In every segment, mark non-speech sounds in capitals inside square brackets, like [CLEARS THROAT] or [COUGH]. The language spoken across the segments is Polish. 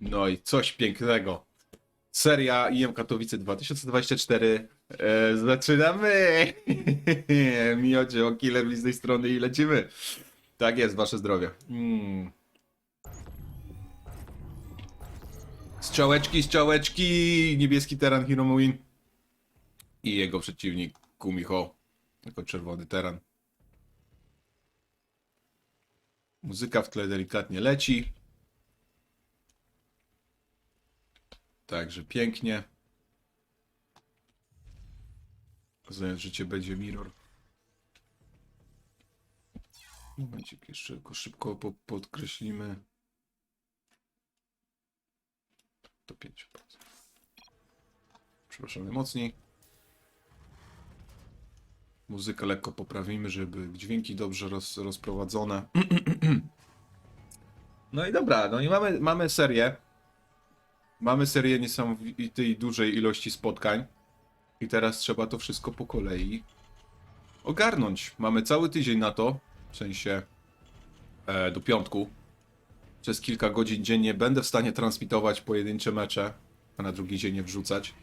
No i coś pięknego. Seria IM Katowice 2024. E, zaczynamy! [LAUGHS] Miodzie, o killer z tej strony i lecimy. Tak jest, wasze zdrowie. Mm. Strzałeczki, strzałeczki! Niebieski teran Hiromuin. I jego przeciwnik Kumiho. Jako czerwony teran. Muzyka w tle delikatnie leci. Także pięknie. Zając życie będzie mirror. Momencik, jeszcze tylko szybko po podkreślimy. To 5%. Przepraszam najmocniej. Muzykę lekko poprawimy, żeby dźwięki dobrze roz, rozprowadzone. [CLEARS THROAT] No i dobra, no i mamy, mamy serię. Mamy serię niesamowitej dużej ilości spotkań. I teraz trzeba to wszystko po kolei ogarnąć. Mamy cały tydzień na to, w sensie e, do piątku. Przez kilka godzin dziennie będę w stanie transmitować pojedyncze mecze, a na drugi dzień je wrzucać.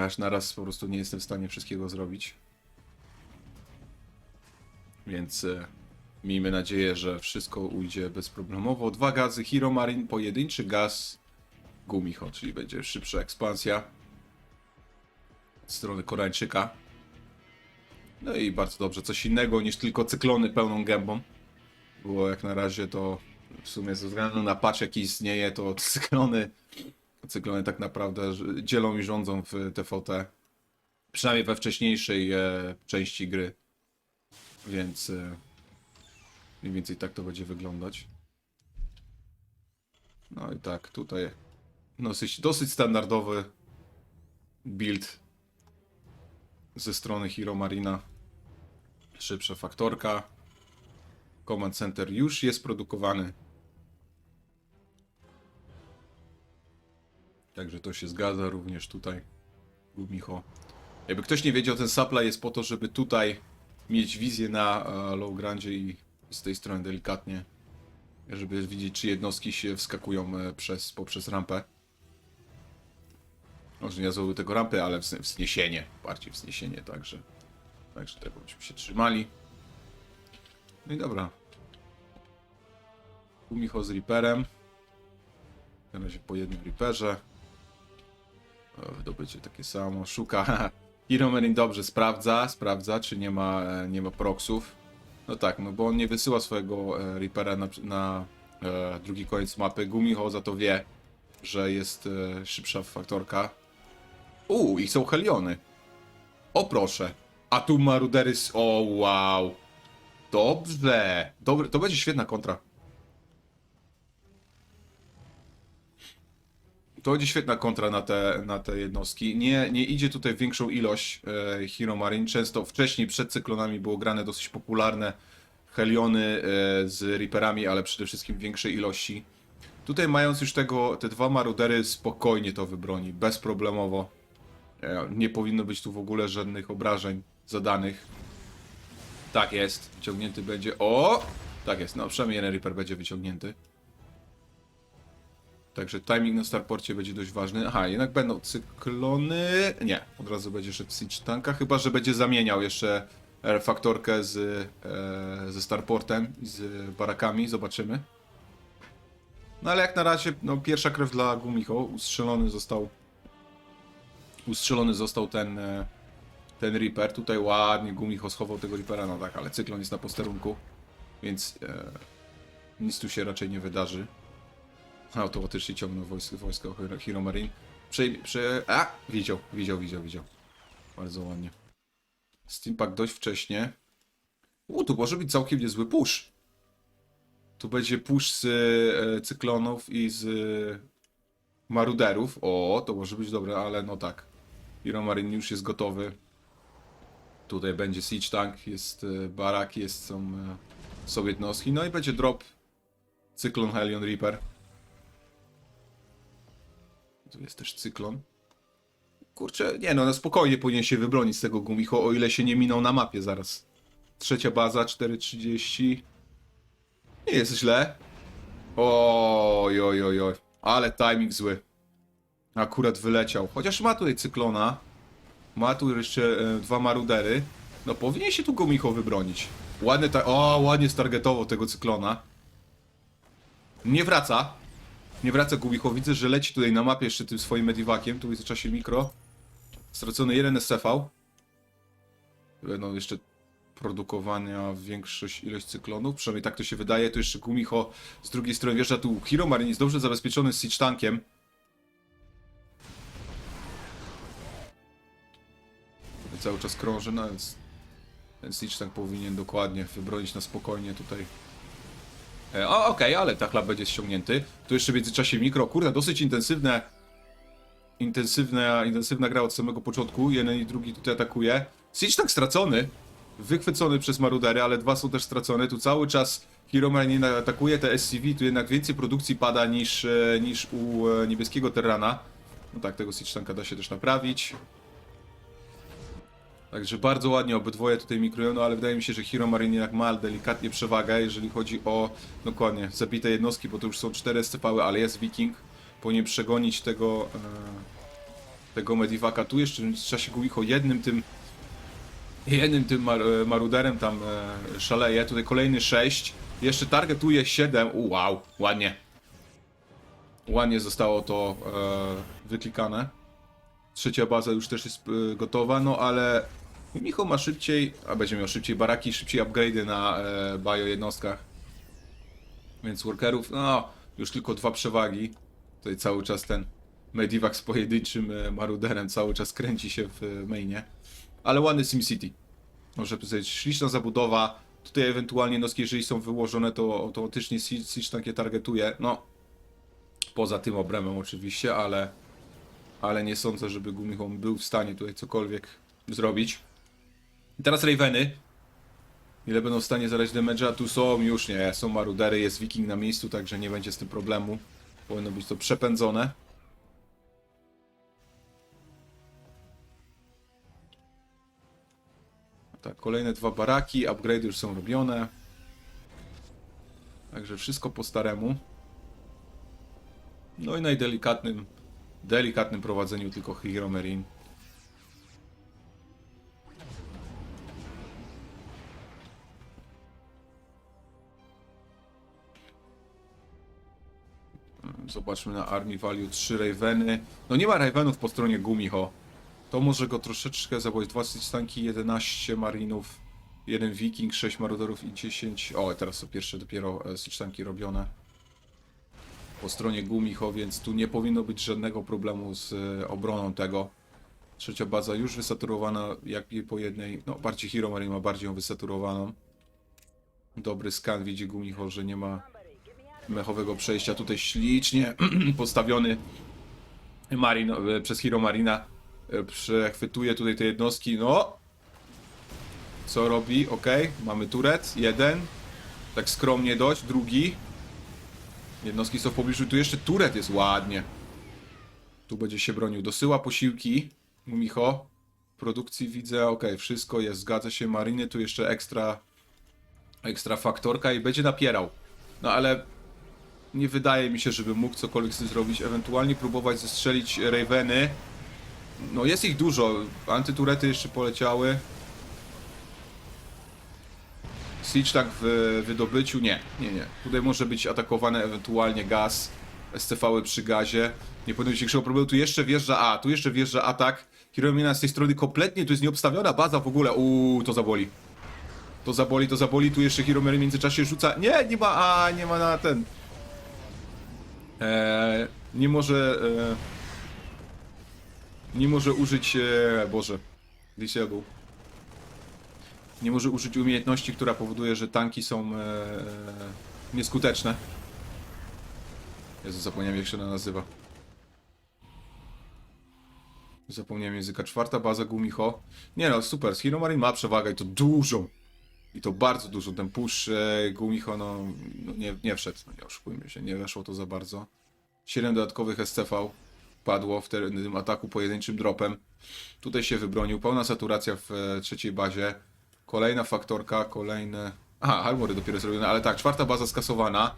Aż naraz po prostu nie jestem w stanie wszystkiego zrobić. Więc e, miejmy nadzieję, że wszystko ujdzie bezproblemowo. Dwa gazy Hero Marine, pojedynczy gaz Gumiho, czyli będzie szybsza ekspansja od strony Koreańczyka. No i bardzo dobrze, coś innego niż tylko cyklony pełną gębą. Było jak na razie to w sumie ze względu na patch jaki istnieje, to [LAUGHS] cyklony, cyklony tak naprawdę dzielą i rządzą w TVT. Przynajmniej we wcześniejszej e, części gry. Więc e, mniej więcej tak to będzie wyglądać. No i tak, tutaj dosyć, dosyć standardowy build ze strony Hero Marina. Szybsza faktorka. Command Center już jest produkowany. Także to się zgadza również tutaj. Gumicho. Jakby ktoś nie wiedział, ten supply jest po to, żeby tutaj mieć wizję na e, low grandzie i z tej strony delikatnie, żeby widzieć, czy jednostki się wskakują e, przez, poprzez rampę. Może nie nazwałby tego rampy, ale wzn- wzniesienie. Bardziej wzniesienie, także. Także tego byśmy się trzymali. No i dobra. Kumicho z Reaperem. Na razie po jednym Reaperze. O, Dobycie takie samo. Szuka. [LAUGHS] Hero Marine dobrze sprawdza, sprawdza, czy nie ma, e, nie ma proxów. No tak, no bo on nie wysyła swojego e, Reapera na, na e, drugi koniec mapy. Gumiho za to wie, że jest szybsza faktorka. Uuu, i są Heliony. O proszę. A tu Marudery z... O wow. Dobrze. Dobry, to będzie świetna kontra. To będzie świetna kontra na te, na te jednostki. Nie, nie idzie tutaj większą ilość e, Hero Marine. Często wcześniej, przed cyklonami było grane dosyć popularne Heliony e, z Reaperami, ale przede wszystkim większej ilości. Tutaj mając już tego, te dwa Marudery spokojnie to wybroni, bezproblemowo. E, Nie powinno być tu w ogóle żadnych obrażeń zadanych. Tak jest, wyciągnięty będzie. O! Tak jest, no przynajmniej jeden Reaper będzie wyciągnięty. Także timing na starporcie będzie dość ważny. Aha, jednak będą cyklony. Nie, od razu będzie szedł Siege Tanka, chyba że będzie zamieniał jeszcze faktorkę z, e, ze starportem i z barakami. Zobaczymy. No ale jak na razie, no pierwsza krew dla Gumicho. Ustrzelony został. Ustrzelony został ten. E, ten Reaper. Tutaj ładnie Gumicho schował tego Reapera. No tak, ale cyklon jest na posterunku. Więc e, nic tu się raczej nie wydarzy. Automatycznie ciągnął wojsko, wojsko Hero- Marine. Prze, prze... A! Widział, widział, widział, widział. Bardzo ładnie. Steampack dość wcześnie. U, tu może być całkiem niezły push. Tu będzie push z e, cyklonów i z e, maruderów. O, to może być dobre, ale no tak. Hero Marine już jest gotowy. Tutaj będzie Siege Tank, jest e, barak, jest, są, e, jednostki. No i będzie drop Cyklon Helion Reaper. Tu jest też cyklon. Kurczę, nie no, no spokojnie powinien się wybronić z tego gumicho, o ile się nie minął na mapie zaraz. Trzecia baza, 4.30. Nie jest źle. Oj, oj, oj, oj. Ale timing zły. Akurat wyleciał. Chociaż ma tutaj cyklona. Ma tu jeszcze e, dwa marudery. No powinien się tu Gumicho wybronić. Ładny ta... O, ładnie stargetował tego cyklona. Nie wraca. Nie wraca Gumicho. Widzę, że leci tutaj na mapie jeszcze tym swoim medivakiem. Tu jest w czasie mikro. Stracony jeden SCV. Będą jeszcze produkowania większość ilość cyklonów. Przynajmniej tak to się wydaje. Tu jeszcze Gumicho z drugiej strony wjeżdża tu Hero Marine jest dobrze zabezpieczony z Siege Tankiem. Cały czas krąży, no więc ten Siege Tank powinien dokładnie wybronić na spokojnie tutaj. E, o, okej, ale ta chleb będzie ściągnięty. Tu jeszcze w międzyczasie mikro, kurde, dosyć intensywne intensywna, intensywna gra od samego początku. Jeden i drugi tutaj atakuje. Siege tak stracony. Wychwycony przez marudery, ale dwa są też stracone. Tu cały czas Hero Marine atakuje te SCV. Tu jednak więcej produkcji pada niż, e, niż u e, niebieskiego Terrana. No tak, tego Siege Tanka da się też naprawić. Także bardzo ładnie obydwoje tutaj mikrują, no ale wydaje mi się, że Hero Marine jednak ma delikatnie przewagę, jeżeli chodzi o dokładnie zabite jednostki, bo to już są cztery SCV, ale jest Viking. Powinien przegonić tego e, tego Medivaka. Tu jeszcze w czasie Guicho jednym tym jednym tym mar, e, maruderem tam e, szaleje. Tutaj kolejny 6. Jeszcze targetuje 7. U, wow, ładnie. Ładnie zostało to e, wyklikane. Trzecia baza już też jest e, gotowa, no ale Micho ma szybciej, a będzie miał szybciej baraki, szybciej upgrade'y na e, bio jednostkach. Więc workerów, no już tylko dwa przewagi. Tutaj cały czas ten Medivac z pojedynczym e, maruderem cały czas kręci się w e, mainie. Ale ładny SimCity. Może powiedzieć, śliczna zabudowa. Tutaj ewentualnie jednostki, jeżeli są wyłożone, to automatycznie Siege takie targetuje. No, poza tym obrębem oczywiście, ale ale nie sądzę, żeby Gumichon był w stanie tutaj cokolwiek zrobić. I teraz Raveny. Ile będą w stanie zadać damage'a? Tu są, już nie, są marudery, jest Viking na miejscu, także nie będzie z tym problemu. Powinno być to przepędzone. Tak, kolejne dwa baraki, upgrade już są robione. Także wszystko po staremu. No i najdelikatnym, delikatnym prowadzeniu tylko Hero Marine. Zobaczmy na Army Value 3 Raveny. No nie ma Ravenów po stronie Gumiho. To może go troszeczkę zaboić. 2 tanki, 11 marinów, 1 Viking, 6 maruderów i 10... O, teraz są pierwsze dopiero e, tanki robione po stronie Gumicho, więc tu nie powinno być żadnego problemu z e, obroną tego. Trzecia baza już wysaturowana, jak i po jednej, no bardziej Hero Marine ma bardziej ją wysaturowaną. Dobry skan, widzi Gumicho, że nie ma mechowego przejścia. Tutaj ślicznie [CLEARS THROAT] postawiony Marin e, przez Hero Marina e, przechwytuje tutaj te jednostki, no. Co robi? Ok, mamy turet, jeden. Tak skromnie dość, drugi. Jednostki są w pobliżu, tu jeszcze turet jest ładnie. Tu będzie się bronił. Dosyła posiłki. Micho. Produkcji widzę, ok, wszystko jest, zgadza się. Mariny, tu jeszcze ekstra ekstra faktorka i będzie napierał. No ale nie wydaje mi się, żeby mógł cokolwiek z tym zrobić. Ewentualnie próbować zestrzelić Raveny. No jest ich dużo. Antyturety jeszcze poleciały. Siege tak w wydobyciu? Nie, nie, nie. Tutaj może być atakowany ewentualnie gaz, SCV przy gazie. Nie powinno być większego problemu. Tu jeszcze wjeżdża A, tu jeszcze wjeżdża atak. Hiromina z tej strony kompletnie, tu jest nieobstawiona baza w ogóle. Uuu, to zaboli. To zaboli, to zaboli. Tu jeszcze Hiromir w międzyczasie rzuca. Nie, nie ma A, nie ma na ten. Eee, nie może. Eee, nie może użyć. Eee, Boże. Disable nie może użyć umiejętności, która powoduje, że tanki są e, e, nieskuteczne. Jezu, zapomniałem jak się ona nazywa. Zapomniałem języka. Czwarta baza Gumicho. Nie no, super. Z Hero Marine ma przewagę i to dużą. I to bardzo dużo. Ten push Gumicho, no, no nie, nie wszedł. No nie oszukujmy się, nie weszło to za bardzo. 7 dodatkowych SCV padło w tym ataku pojedynczym dropem. Tutaj się wybronił. Pełna saturacja w e, trzeciej bazie. Kolejna faktorka, kolejne... Aha, armory dopiero zrobione, ale tak, czwarta baza skasowana.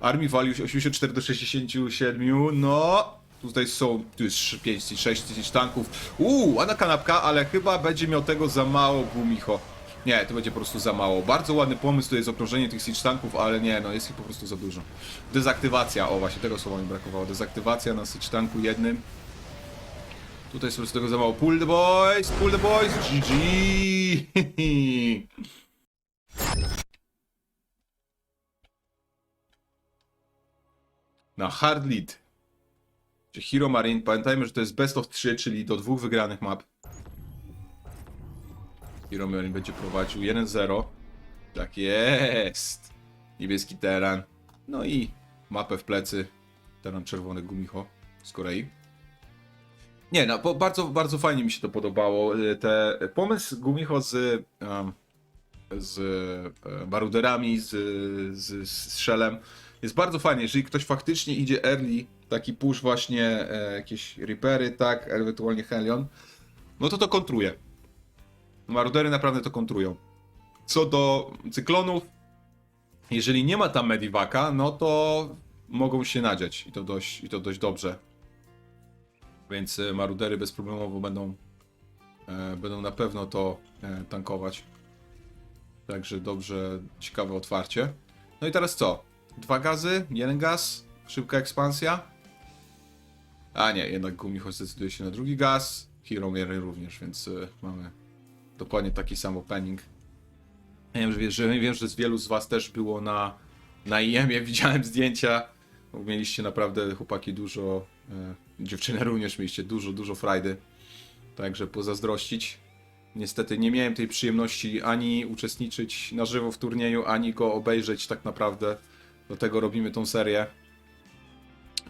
Army Value 84 do 67, no... Tutaj są, tu jest 5 i 6 tysięcy tanków. Uuu, a na kanapka, ale chyba będzie miał tego za mało Gumicho. Nie, to będzie po prostu za mało. Bardzo ładny pomysł, to jest okrążenie tych siege tanków, ale nie, no jest ich po prostu za dużo. Dezaktywacja, o właśnie tego słowa mi brakowało. Dezaktywacja na siege tanku jednym. Tutaj jest po prostu tego za mało. Pull the boys, pull the boys, GG! [LAUGHS] Na hard lead. Hero Marine, pamiętajmy, że to jest best of 3, czyli do dwóch wygranych map. Hero Marine będzie prowadził 1-0. Tak jest. Niebieski teren. No i mapę w plecy. Teren czerwony Gumicho z Korei. Nie, no, bardzo, bardzo fajnie mi się to podobało. Y, Te pomysł Gumicho z, um, z e, baruderami, z, z, z Shellem jest bardzo fajnie. Jeżeli ktoś faktycznie idzie early, taki push właśnie e, jakieś Reapery, tak, ewentualnie Helion, no to to kontruje. Marudery naprawdę to kontrują. Co do cyklonów, jeżeli nie ma tam Medivaka, no to mogą się nadziać i to dość, i to dość dobrze. Więc e, marudery bezproblemowo będą, e, będą na pewno to e, tankować. Także dobrze, ciekawe otwarcie. No i teraz co? Dwa gazy, jeden gaz, szybka ekspansja. A nie, jednak Gumicho zdecyduje się na drugi gaz. Hero również, więc y, mamy dokładnie taki sam opening. Ja wiem, że, wiesz, że wiem, że z wielu z was też było na, na IEM-ie, [LAUGHS] widziałem zdjęcia. Mieliście naprawdę, chłopaki, dużo, e, dziewczyny również mieliście dużo, dużo frajdy. Także pozazdrościć. Niestety nie miałem tej przyjemności ani uczestniczyć na żywo w turnieju, ani go obejrzeć tak naprawdę. Do tego robimy tą serię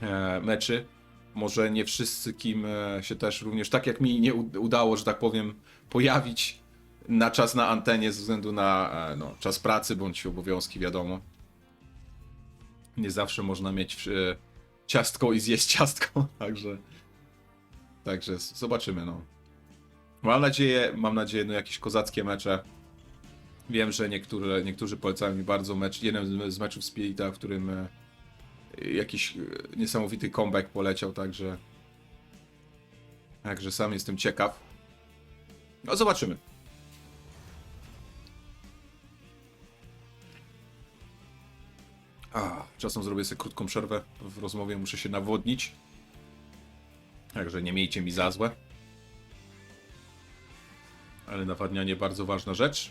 e, meczy. Może nie wszyscy kim e, się też również, tak jak mi nie udało, że tak powiem, pojawić na czas na antenie ze względu na e, no, czas pracy bądź obowiązki, wiadomo. Nie zawsze można mieć e, ciastko i zjeść ciastko, [LAUGHS] także także zobaczymy, no. Mam nadzieję, mam nadzieję, no jakieś kozackie mecze. Wiem, że niektóre, niektórzy polecają mi bardzo mecz, jeden z- meczów Spirita, w którym jakiś e, niesamowity comeback poleciał, także także sam jestem ciekaw. No zobaczymy. A, czasem zrobię sobie krótką przerwę w rozmowie, muszę się nawodnić. Także nie miejcie mi za złe. Ale nawadnianie bardzo ważna rzecz.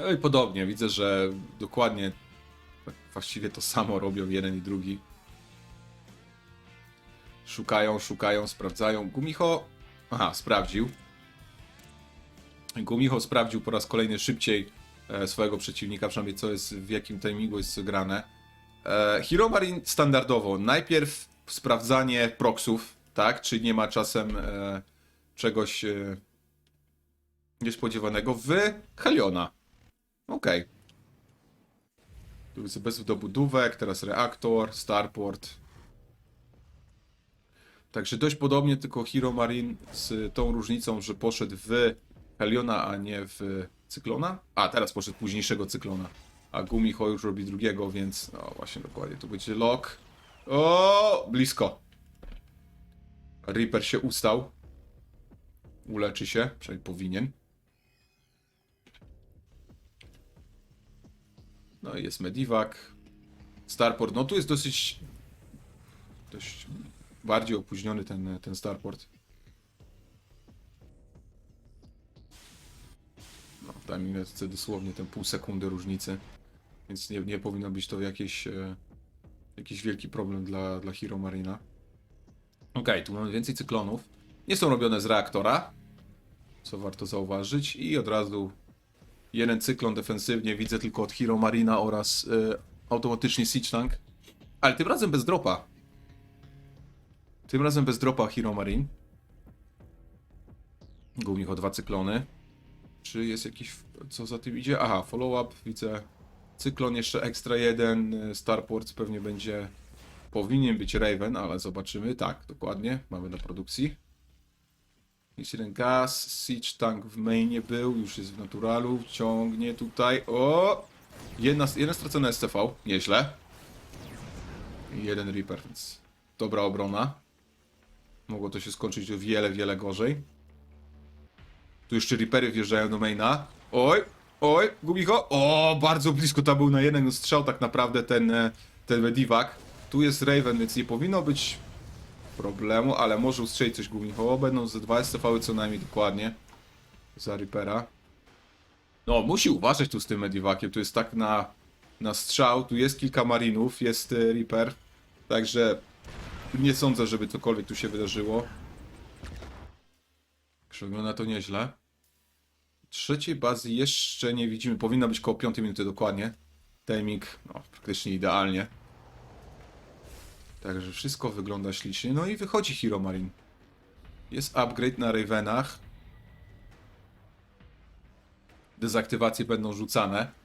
No i podobnie, widzę, że dokładnie tak właściwie to samo robią jeden i drugi. Szukają, szukają, sprawdzają. Gumicho. Aha, sprawdził. Gumicho sprawdził po raz kolejny szybciej e, swojego przeciwnika, przynajmniej co jest, w jakim timingu jest grane. E, Hero Marine standardowo. Najpierw sprawdzanie proxów, tak? Czy nie ma czasem e, czegoś niespodziewanego w Heliona. Okej. Tu jest bez dobudówek, teraz reaktor, starport. Także dość podobnie, tylko Hero Marine z tą różnicą, że poszedł w Heliona, a nie w Cyklona. A, teraz poszedł późniejszego Cyklona. A Gumiho już robi drugiego, więc no właśnie dokładnie, tu będzie lock. O, blisko. Reaper się ustał. Uleczy się, przynajmniej powinien. No i jest Medivac. Starport, no tu jest dosyć dość bardziej opóźniony ten, ten Starport. No, w timingetce dosłownie ten pół sekundy różnicy. Więc nie, nie powinno być to jakieś, e, jakiś wielki problem dla, dla Hero Marina. Okej, tu mamy więcej cyklonów. Nie są robione z reaktora, co warto zauważyć. I od razu jeden cyklon defensywnie widzę tylko od Hero Marina oraz e, automatycznie Siege Tank. Ale tym razem bez dropa. Tym razem bez dropa Hero Marine. Gumicho dwa cyklony. Czy jest jakiś. Co za tym idzie? Aha, follow-up. Widzę. Cyklon jeszcze ekstra jeden. e, Starport pewnie będzie. Powinien być Raven, ale zobaczymy. Tak, dokładnie. Mamy na produkcji. Jest jeden gaz, siege tank w mainie był, już jest w naturalu, ciągnie tutaj, o! Jedna, jeden stracony STV, nieźle. Jeden Reaper, więc dobra obrona. Mogło to się skończyć o wiele, wiele gorzej. Tu jeszcze Reapery wjeżdżają do maina. Oj, oj, Gubicho. O, bardzo blisko tam był na jeden strzał tak naprawdę ten, e, ten Medivac. Tu jest Raven, więc nie powinno być problemu, ale może ustrzelić coś Gubicho. Będą ze dwa STV co najmniej dokładnie. Za Reapera. No, musi uważać tu z tym Medivaciem. Tu jest tak na, na strzał. Tu jest kilka marinów, jest e, Reaper. Także nie sądzę, żeby cokolwiek tu się wydarzyło. Także wygląda to nieźle. Trzeciej bazy jeszcze nie widzimy. Powinna być koło 5 minuty dokładnie. Timing no, praktycznie idealnie. Także wszystko wygląda ślicznie. No i wychodzi Hero Marine. Jest upgrade na Ravenach. Dezaktywacje będą rzucane.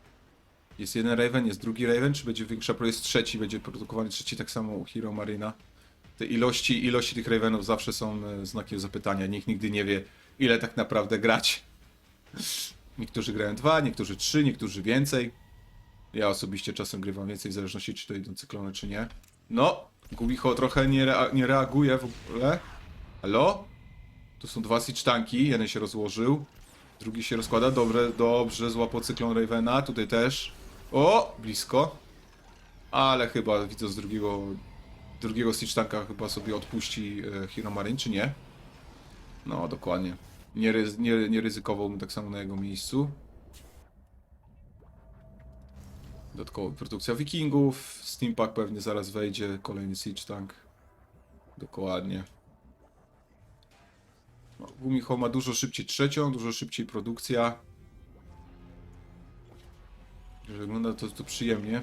Jest jeden Raven, jest drugi Raven, czy będzie większa, pro jest trzeci, będzie produkowany trzeci tak samo u Hero Marina. Te ilości, ilości tych Ravenów zawsze są e, znakiem zapytania. Nikt nigdy nie wie, ile tak naprawdę grać. [LAUGHS] Niektórzy grają dwa, niektórzy trzy, niektórzy więcej. Ja osobiście czasem grywam więcej, w zależności czy to idą cyklony, czy nie. No, Gubicho trochę nie, rea nie reaguje w ogóle. Halo? Tu są dwa siege tanki, jeden się rozłożył. Drugi się rozkłada, dobre, dobrze, złapał cyklon Ravena, tutaj też. O, blisko. Ale chyba widzę z drugiego, drugiego siege tanka chyba sobie odpuści e, Hero Marine, czy nie? No, dokładnie. Nie, nie, nie ryzykowałbym tak samo na jego miejscu. Dodatkowo produkcja wikingów, Steampack pewnie zaraz wejdzie, kolejny siege tank. Dokładnie. No, Gumiho ma dużo szybciej trzecią, dużo szybciej produkcja. Wygląda to, to przyjemnie.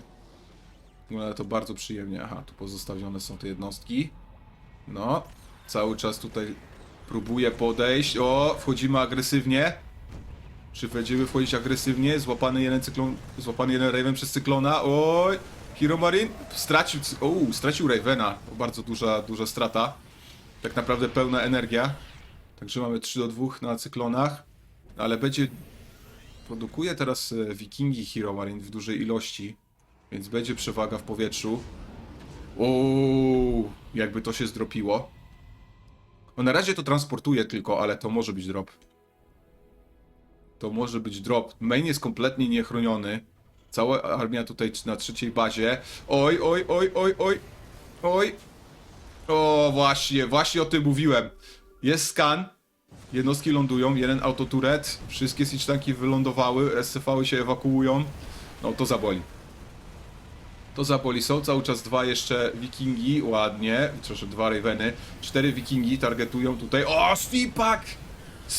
Wygląda to bardzo przyjemnie. Aha, tu pozostawione są te jednostki. No, cały czas tutaj próbuję podejść. O, wchodzimy agresywnie. Czy będziemy wchodzić agresywnie? Złapany jeden cyklon, złapany jeden Raven przez cyklona. Oj, Hero Marine stracił, o, stracił Ravena. Bardzo duża, duża strata. Tak naprawdę pełna energia. Także mamy 3 do 2 na cyklonach. Ale będzie. Produkuje teraz e, Wikingi Hero Marine w dużej ilości. Więc będzie przewaga w powietrzu. Uuu, jakby to się zdropiło. No na razie to transportuje tylko, ale to może być drop. To może być drop. Main jest kompletnie niechroniony. Cała armia tutaj na trzeciej bazie. Oj, oj, oj, oj, oj. Oj. O, właśnie, właśnie o tym mówiłem. Jest skan. Jednostki lądują, jeden autoturet. Wszystkie siege tanki wylądowały, SCV-y się ewakuują. No to zaboli. To zaboli. Są cały czas dwa jeszcze wikingi, ładnie. Przepraszam, dwa raveny. Cztery wikingi targetują tutaj. O, Steampack!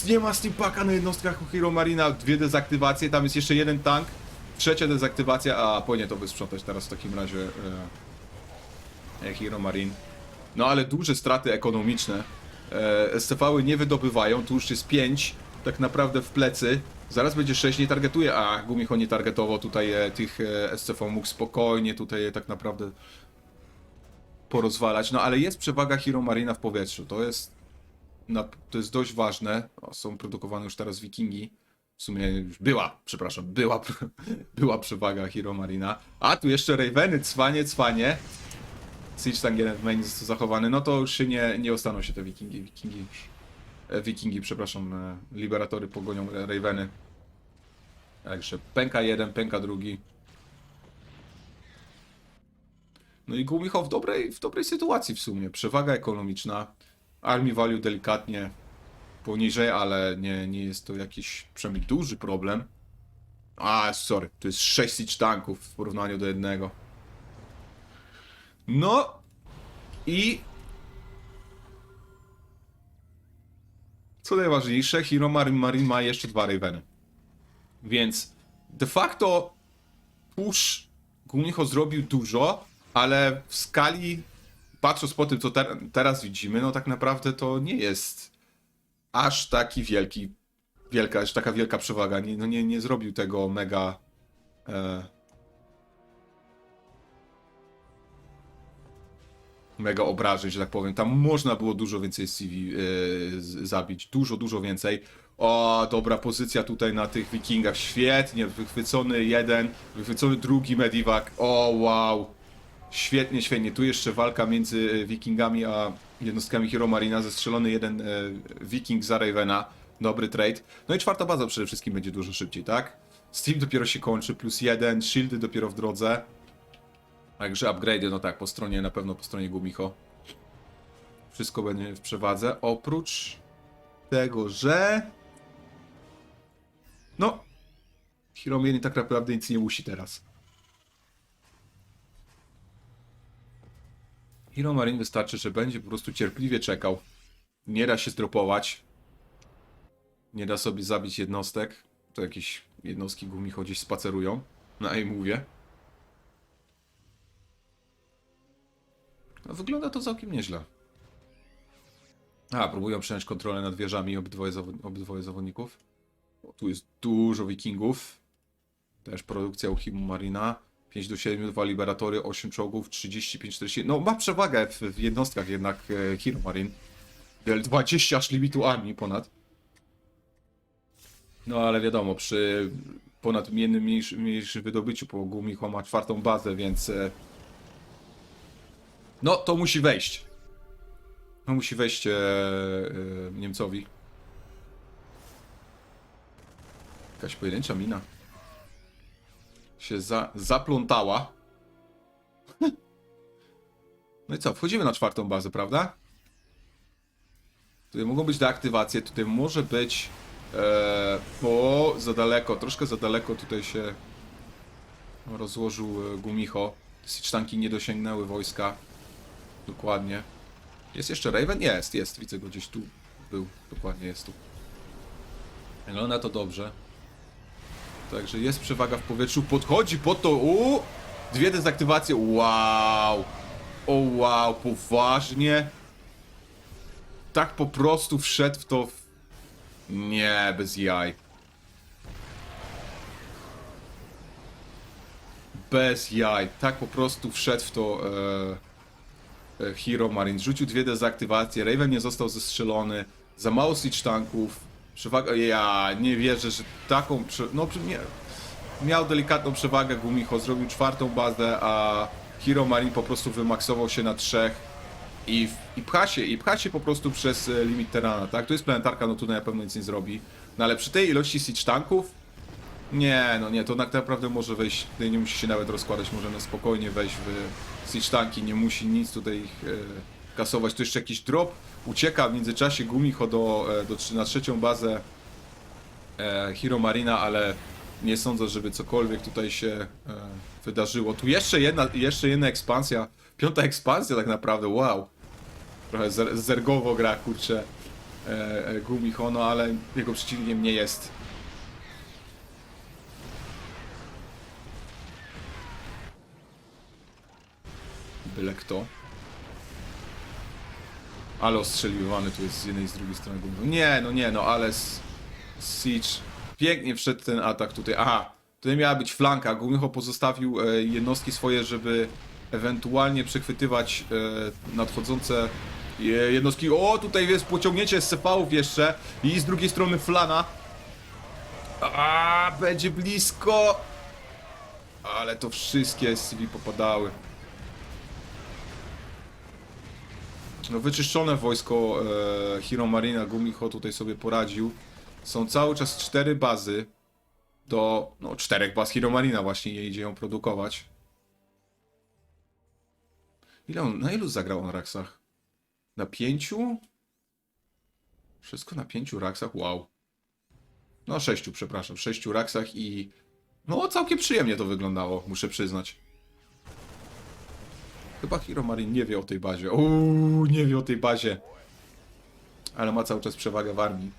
Nie ma Steampacka na jednostkach Hero Marina. Dwie dezaktywacje, tam jest jeszcze jeden tank. Trzecia dezaktywacja, a powinien to wysprzątać teraz w takim razie e, e, Hero Marine. No ale duże straty ekonomiczne. E, SCV-y nie wydobywają, tu już jest 5 tak naprawdę w plecy. Zaraz będzie 6, nie targetuje, a Gumicho nie targetował tutaj e, tych e, SCV mógł spokojnie tutaj je tak naprawdę porozwalać. No ale jest przewaga Hero Marina w powietrzu, to jest na, to jest dość ważne. O, są produkowane już teraz Wikingi. W sumie już była, przepraszam, była, [LAUGHS] była przewaga Hero Marina. A tu jeszcze Raveny, cwanie, cwanie. Siege jeden w main został zachowany, no to już się nie, nie ostaną się te Wikingi. Wikingi już. E, Wikingi, przepraszam, e, Liberatory pogonią Raveny. Także pęka jeden, pęka drugi. No i Gumicho w dobrej, w dobrej sytuacji w sumie. Przewaga ekonomiczna. Army value delikatnie poniżej, ale nie, nie jest to jakiś przynajmniej duży problem. A, sorry, to jest 6 siege tanków w porównaniu do jednego. No i co najważniejsze, Hero Marine, Marine ma jeszcze dwa Raveny. Więc de facto push Gumicho zrobił dużo, ale w skali, patrząc po tym, co ter teraz widzimy, no tak naprawdę to nie jest aż taki wielki, wielka, aż taka wielka przewaga. Nie, no nie, nie zrobił tego mega e, mega obrażeń, że tak powiem. Tam można było dużo więcej CV e, z- zabić. Dużo, dużo więcej. O, dobra pozycja tutaj na tych wikingach. Świetnie. Wychwycony jeden, wychwycony drugi mediwak. O, wow. Świetnie, świetnie. Tu jeszcze walka między e, wikingami a jednostkami Hero Marina. Zestrzelony jeden e, wiking za Ravena. Dobry trade. No i czwarta baza przede wszystkim będzie dużo szybciej, tak? Steam dopiero się kończy, plus jeden, shieldy dopiero w drodze. Także upgrade, no tak, po stronie, na pewno po stronie Gumicho. Wszystko będzie w przewadze, oprócz tego, że... No, Hero Marine tak naprawdę nic nie musi teraz. Hero Marine wystarczy, że będzie po prostu cierpliwie czekał. Nie da się zdropować. Nie da sobie zabić jednostek. To jakieś jednostki Gumicho gdzieś spacerują. Na jej mówię. No, wygląda to całkiem nieźle. A, próbują przejąć kontrolę nad wieżami obydwoje, zawod obydwoje zawodników. O, tu jest dużo wikingów. Też produkcja u Himu Marina. 5 do 7, 2 liberatory, 8 czołgów, 35, 40. No, ma przewagę w, w jednostkach jednak e, Hero Marine. 20 aż limitu armii ponad. No ale wiadomo, przy ponad mniejszym, mniejszym wydobyciu po Gumicho ma czwartą bazę, więc e, no to musi wejść. No musi wejść e, e, Niemcowi. Jakaś pojedyncza mina. Się za, zaplątała. [LAUGHS] No i co, wchodzimy na czwartą bazę, prawda? Tutaj mogą być deaktywacje, tutaj może być... E, za daleko, troszkę za daleko tutaj się rozłożył e, Gumicho. Siege nie dosięgnęły wojska. Dokładnie. Jest jeszcze Raven? Jest, jest. Widzę go gdzieś tu. Był. Dokładnie jest tu. Wygląda to dobrze. Także jest przewaga w powietrzu. Podchodzi pod to. U! Dwie dezaktywacje. Wow! O wow, poważnie? Tak po prostu wszedł w to. w- Nie, bez jaj. Bez jaj. Tak po prostu wszedł w to. E... e, Hero Marine. Rzucił dwie dezaktywacje, Raven nie został zestrzelony, za mało siege tanków, przewaga... Ja nie wierzę, że taką... Prze... No, nie... Miał delikatną przewagę Gumicho, zrobił czwartą bazę, a Hero Marine po prostu wymaksował się na trzech i, i pcha się, i pcha się po prostu przez e, limit terana, tak? To jest planetarka, no tutaj na pewno nic nie zrobi. No ale przy tej ilości siege tanków, nie, no nie, to tak naprawdę może wejść, tutaj nie musi się nawet rozkładać, może na spokojnie wejść w siege tanki, nie musi nic tutaj ich e, kasować. Tu jeszcze jakiś drop ucieka w międzyczasie Gumicho do, e, do, na trzecią bazę e, Hero Marina, ale nie sądzę, żeby cokolwiek tutaj się e, wydarzyło. Tu jeszcze jedna, jeszcze jedna ekspansja, piąta ekspansja tak naprawdę, wow. Trochę zer, zergowo gra, kurczę, e, e, Gumicho, no ale jego przeciwnikiem nie jest byle kto. Ale ostrzeliwany tu jest z jednej i z drugiej strony. gumą. Nie, no nie, no ale s- Siege. Pięknie wszedł ten atak tutaj. Aha, tutaj miała być flanka. Gumicho pozostawił e, jednostki swoje, żeby ewentualnie przechwytywać e, nadchodzące e, jednostki. O, tutaj jest pociągnięcie z CV-ów jeszcze i z drugiej strony flana. A, będzie blisko. Ale to wszystkie CV popadały. No, wyczyszczone wojsko e, Hiro Marina Gumicho tutaj sobie poradził. Są cały czas cztery bazy do no, czterech baz Hiro Marina właśnie je idzie ją produkować. Ile on, na ilu zagrał na Raksach? Na pięciu? Wszystko na pięciu Raksach? Wow. No sześciu, przepraszam. Sześciu Raksach i... No całkiem przyjemnie to wyglądało, muszę przyznać. Chyba Hiro Marin nie wie o tej bazie. Uuu, nie wie o tej bazie. Ale ma cały czas przewagę w armii.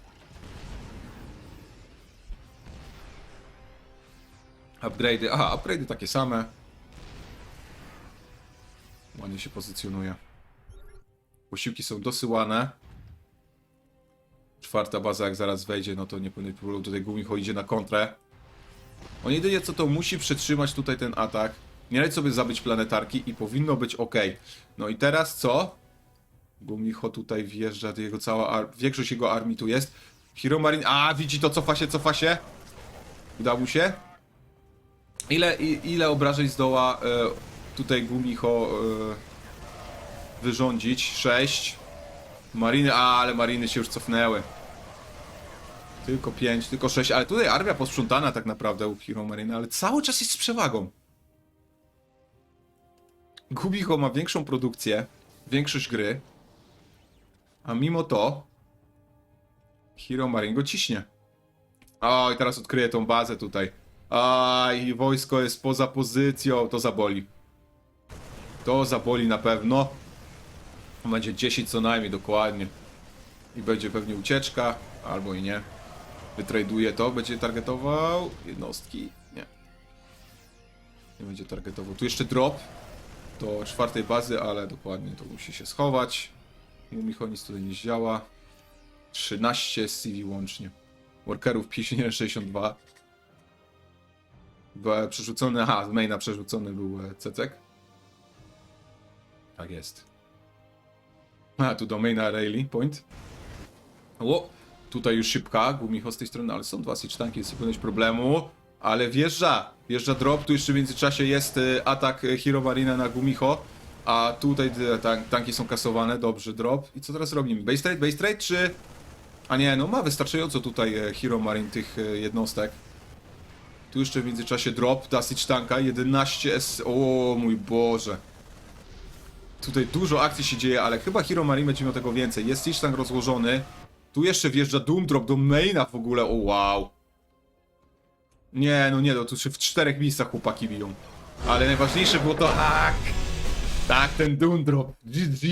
Upgrade'y. Aha, upgrade'y takie same. Ładnie się pozycjonuje. Posiłki są dosyłane. Czwarta baza, jak zaraz wejdzie, no to nie powinien. Tutaj Gumicho idzie na kontrę. On jedynie co to musi przetrzymać tutaj ten atak. Nie leć sobie zabić planetarki i powinno być ok. No i teraz co? Gumicho tutaj wjeżdża, jego cała większość jego armii tu jest. Hero Marine, a widzi to, cofa się, cofa się. Udało mu się. Ile, i, ile obrażeń zdoła e, tutaj Gumicho e, wyrządzić? 6. Mariny, a ale mariny się już cofnęły. Tylko 5, tylko 6, ale tutaj armia posprzątana tak naprawdę u Hero Marine, ale cały czas jest z przewagą. Gumicho ma większą produkcję, większość gry, a mimo to Hero Marine go ciśnie. O, i teraz odkryję tą bazę tutaj. A, i wojsko jest poza pozycją, to zaboli. To zaboli na pewno. Będzie 10 co najmniej, dokładnie. I będzie pewnie ucieczka, albo i nie. Wytraduje to, będzie targetował jednostki. Nie. Nie będzie targetował. Tu jeszcze drop do czwartej bazy, ale dokładnie to musi się schować. U Micho nic tutaj nie działa. 13 CV łącznie. Workerów 5162. Była przerzucony, aha, z maina przerzucony był e, Cecek. Tak jest. A, tu do maina Rayleigh Point. O, tutaj już szybka, Gumicho z tej strony, ale są dwa siege tanki, jest pewność problemu. Ale wjeżdża, wjeżdża drop, tu jeszcze w międzyczasie jest e, atak e, Hero Marina na Gumicho. A tutaj te tank, tanki są kasowane, dobrze, drop. I co teraz robimy? Base trade, base trade, czy... A nie, no ma wystarczająco tutaj Hero Marine tych jednostek. Tu jeszcze w międzyczasie drop, Dasage tanka, 11 S... O mój Boże. Tutaj dużo akcji się dzieje, ale chyba Hero Marine będzie miał tego więcej. Jest Siege tank rozłożony. Tu jeszcze wjeżdża Doom Drop do maina w ogóle, o wow. Nie, no nie, no tu się w czterech miejscach chłopaki biją. Ale najważniejsze było to... Tak! Tak, ten Doom Drop. GG!